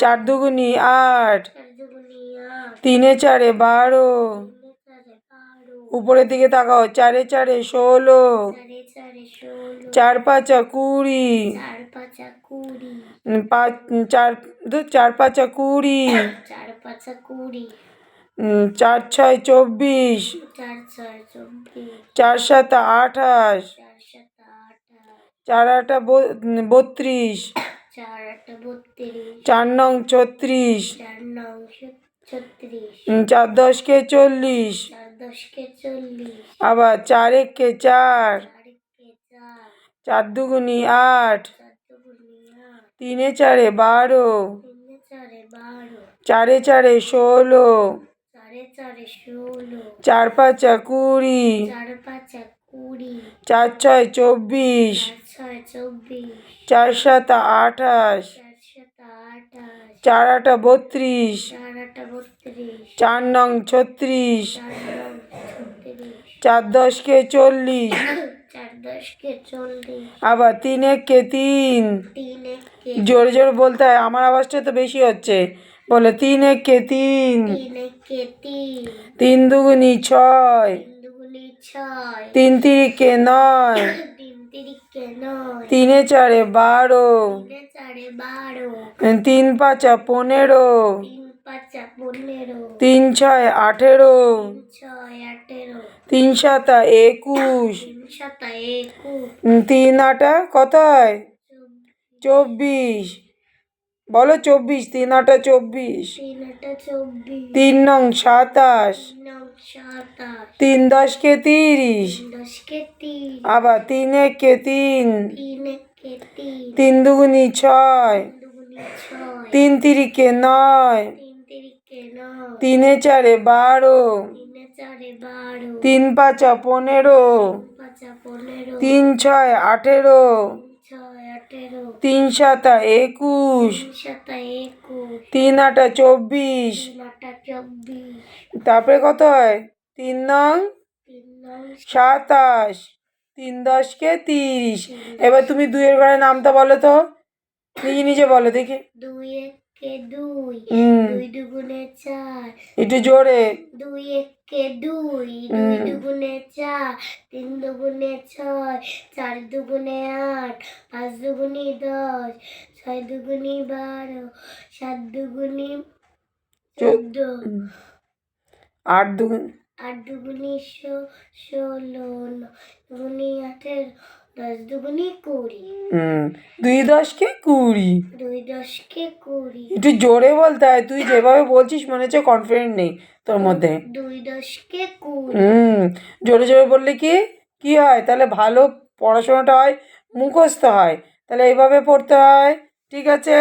চার। দুগুনি আট। তিনে চারে বারো। উপরের দিকে তাকাও চারে চারে ষোলো। চারে পাঁচা কুড়ি। চার পাঁচা চার চার পাঁচা কুড়ি। চার ছয় চব্বিশ। চার সাত আঠাশ। চার আটা বত্রিশ। চার আটা বত্রিশ। চার নং ছত্রিশ। চার নং ছত্রিশ। চার দশকে চল্লিশ। চার দশকে চল্লিশ। আবার চার একে চার। চার দুগুনি আট। তিনে চারে বারো। চারে চারে ষোলো। চার পাঁচা কুড়ি। চার ছয় চব্বিশ। চার সাত আঠাশ। চার আটা বত্রিশ। চার নং ছত্রিশ। চার দশকে চল্লিশ। আবার তিন একে তিন। জোরে জোরে বলতে হয় আমার আওয়াজটা তো বেশি হচ্ছে। বলে তিন একে তিন। তিন তিন। তিন দুগুনি ছয়। তিন দুগুনি ছয়। তিন তিরিকে নয়। তিন চারে বারো। তিনে পাঁচা পনেরো। তিন ছয় আঠেরো। তিন সাতা একুশ। তিন আটা কথায় হয়? চব্বিশ। বলো চব্বিশ তিন আটা চব্বিশ। তিন নং সাতাশ। তিন দশকে তিরিশ। আবার তিন একে তিন। তিন দুগুনি ছয়। তিন তিরিকে নয়। তিন চারে বারো। তিন পাঁচা পনেরো। তিন ছয় আঠেরো। তিন সাতা একুশ। তিন আটা চব্বিশ। তারপরে কত হয়? তিন নং? সাতাশ। তিন দশকে তিরিশ। এবার তুমি দুইয়ের ঘরে নামটা বলো তো। নিজে নিজে বলো দেখি। দুই একে দুই দুই দুগুণে চার। একটু জোরে। দুই একে দুই দুই দুগুণে চার তিন দুগুণে ছয় চার দুগুণে আট পাঁচ দুগুণে দশ ছয় দুগুণে বারো সাত দুগুণে চোদ্দ আট দুগুণ আট দুগুণে ষোলো দুগুণে আঠেরো দশ দুগুণে কুড়ি। হুম দুই দশকে কুড়ি। দুই দশকে কুড়ি। একটু জোরে বলতে হয় তুই যেভাবে বলছিস মনে হচ্ছে কনফিডেন্ট নেই তোর মধ্যে। দুই দশকে কুড়ি। হুম জোরে জোরে বললে কি কি হয়? তাহলে ভালো পড়াশোনাটা হয় মুখস্থ হয়। তাহলে এইভাবে পড়তে হয় ঠিক আছে?